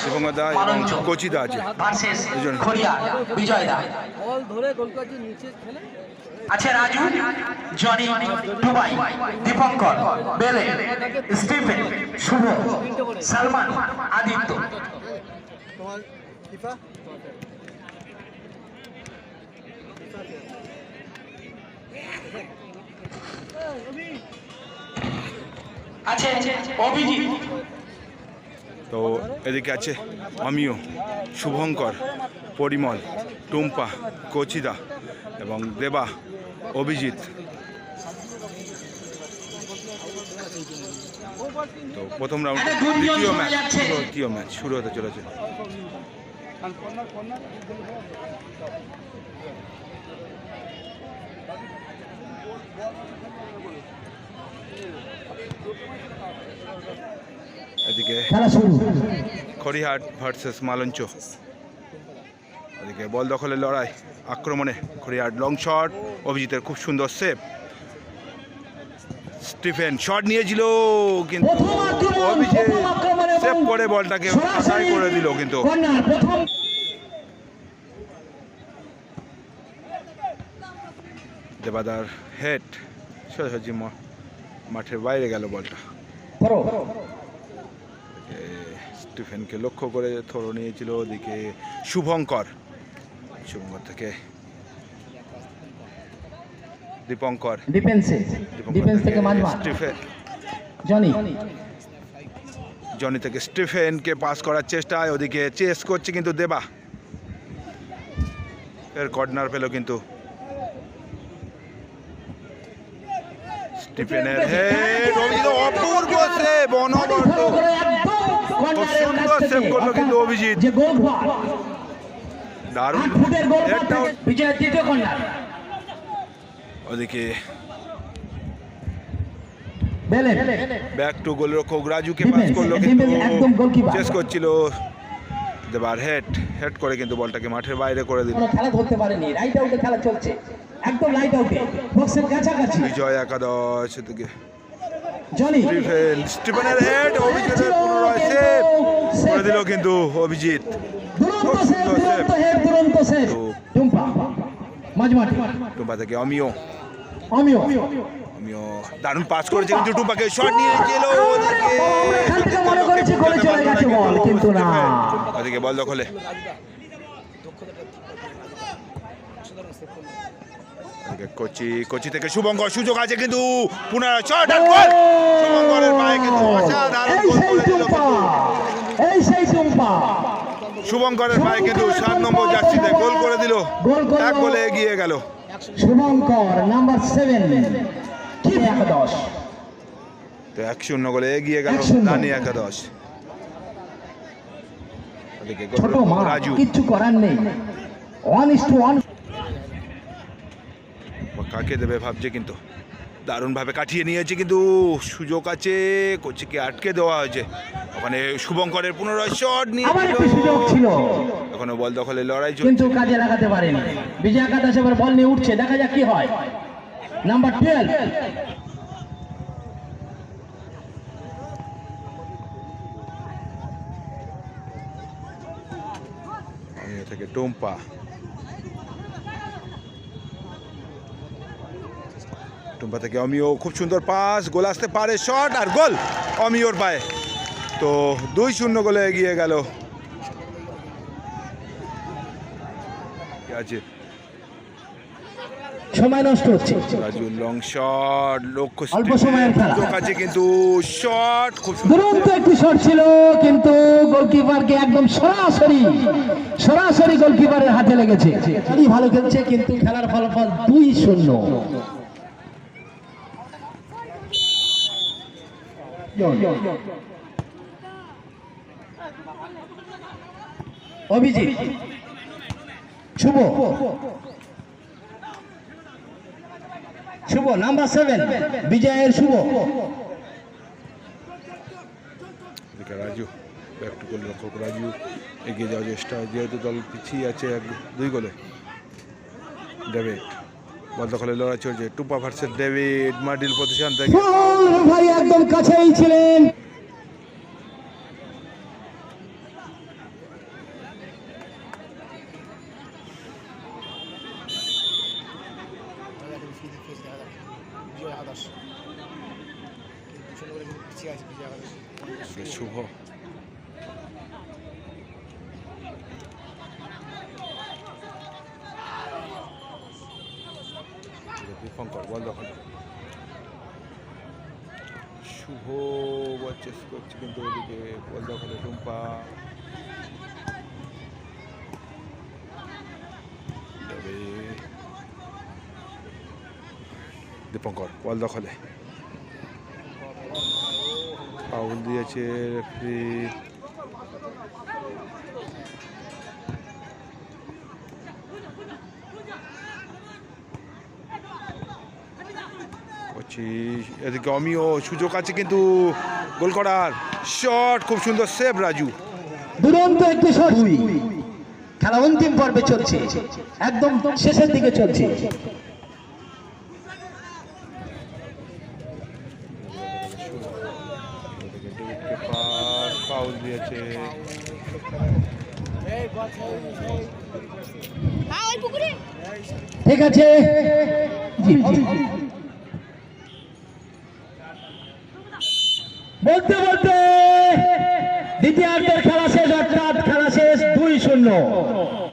শুভঙ্কর দা এবং কচিদা আছে দুজন। খড়িয়া দা বল ধরে গোলকাজি নিচে খেলে। আছে রাজু জনি দুবাই দীপঙ্কর বেলে স্টিফেন শুভ সালমান আদিত্য। তোমার ফিফা আছে অভিজিৎ তো এদিকে আছে আমিও শুভঙ্কর পরিমল টুম্পা কচিদা এবং দেবা অভিজিৎ। তো প্রথম রাউন্ড দ্বিতীয় ম্যাচ দ্বিতীয় ম্যাচ শুরু হতে চলেছে। এদিকে খড়িহাট ভার্সেস মালঞ্চ। এদিকে বল দখলের লড়াই আক্রমণে খড়িহাট লং শট অভিজিতের খুব সুন্দর সেভ স্টিফেন শট নিয়েছিল কিন্তু অভিজিৎ সেভ করে বলটাকে ফাঁসাই করে দিল কিন্তু। দেবাদার হেড সোজাসুজি ম- মাঠের বাইরে গেল বলটা। স্টিফেনকে লক্ষ্য করে থ্রো নিয়েছিল ওদিকে শুভঙ্কর শুভঙ্কর থেকে দীপঙ্কর। ডিফেন্সে ডিফেন্স থেকে স্টিফেন জনি জনি থেকে স্টিফেনকে পাস করার চেষ্টায় ওদিকে চেস করছে কিন্তু দেবা। এর কর্নার পেল কিন্তু। স্টিফেনের হেড অপূর্ব সেভ খুব সুন্দর সেভ করল কিন্তু অভিজিৎ। দারুণ। ওদিকে ব্যাক টু গোলরক্ষক রাজুকে পাস করল কিন্তু চেস করছিল। দেবার হেড হেড করে কিন্তু বলটাকে মাঠের বাইরে করে দিল। কোনো খেলা ধরতে পারেনি রাইট আউটে খেলা চলছে। একদম লাইট আউটে বক্সের কাছাকাছি। বিজয় একাদশ থেকে জনি। স্টিফেনের হেড অভিজিতের পুনরায় সেভ করে দিল কিন্তু অভিজিৎ। টুম্পা। থেকে অমিও আমিও অমিও দারুণ পাস করেছে কিন্তু টুম্পাকে। শট ওদিকে আমরা এখান মনে করেছি গোলে চলে গেছে। বল, কিন্তু না। ওদিকে বল দখলে। ওদিকে কোচি কোচি থেকে শুভঙ্কর সুযোগ আছে কিন্তু পুনরায় শট আর গোল শুভঙ্করের পায়ে কিন্তু অসাধারণ গোল করে দিল এই সেই শুভঙ্করের পায়ে কিন্তু সাত নম্বর জার্সিতে গোল করে দিল। এক গোলে এগিয়ে গেল। শুভঙ্কর নাম্বার সেভেন কি একাদশ? তো এক শূন্য গোলে এগিয়ে গেল। একাদশ। রাজু। কিচ্ছু করার নেই। ওয়ান ইস টু ওয়ান কাকে দেবে ভাবছে কিন্তু। দারুণভাবে কাটিয়ে নিয়েছে কিন্তু সুযোগ আছে কোচিকে আটকে দেওয়া হয়েছে। ওখানে শুভঙ্করের পুনরায় শট নিয়ে আবার একটি সুযোগ ছিল। এখনও বল দখলে লড়াই চলছে। কিন্তু কাজে লাগাতে পারেনি। বিজয় একাদশ এবার বল নিয়ে উঠছে দেখা যাক কি হয়। নাম্বার টুয়েলভ আমিও থেকে টোম্পা। টুম্পা থেকে অমিও খুব সুন্দর পাস গোল আসতে পারে শট আর গোল অমিওর পায়ে। তো দুই শূন্য গোলে এগিয়ে গেল। আছে সময় নষ্ট হচ্ছে। রাজু লং শট লক্ষ্য অল্প সময়ের খেলা। কিন্তু শট খুব দুরন্ত একটি শট ছিল কিন্তু গোলকিপারকে একদম সরাসরি সরাসরি গোলকিপারের হাতে লেগেছে। ভালো খেলছে কিন্তু খেলার ফলাফল দুই শূন্য। অভিজিৎ, শুভ। শুভ নাম্বার সেভেন বিজয়ের শুভ। রাজু একটু গোল রক্ষক রাজু। এগিয়ে যাওয়ার চেষ্টা, যেহেতু দল পিছিয়ে আছে এক দুই গোলে। ডেভিড বলদখলে লড়াই চলছে। টুপা ভার্সেস ডেভিড মাডিল প্রতিষ্ঠান থেকে। ভাই একদম কাছেই ছিলেন। শুভ। দীপঙ্কর বল দখল শুভ চেস করছে কিন্তু ওদিকে, বল দখলে টুম্পা। দীপঙ্কর বল দখলে ফাউল দিয়েছে রেফারি। পঁচিশ এদিকে অমিও সুযোগ আছে কিন্তু গোল করার। শট খুব সুন্দর সেভ রাজু। দুরন্ত একটি শট খেলা অন্তিম পর্বে চলছে। একদম শেষের দিকে চলছে। ফাউল দিয়েছে। ঠিক আছে। জি জি জি। বলতে বলতে দ্বিতীয়ার্ধের খেলা শেষ অর্থাৎ খেলা শেষ দুই শূন্য।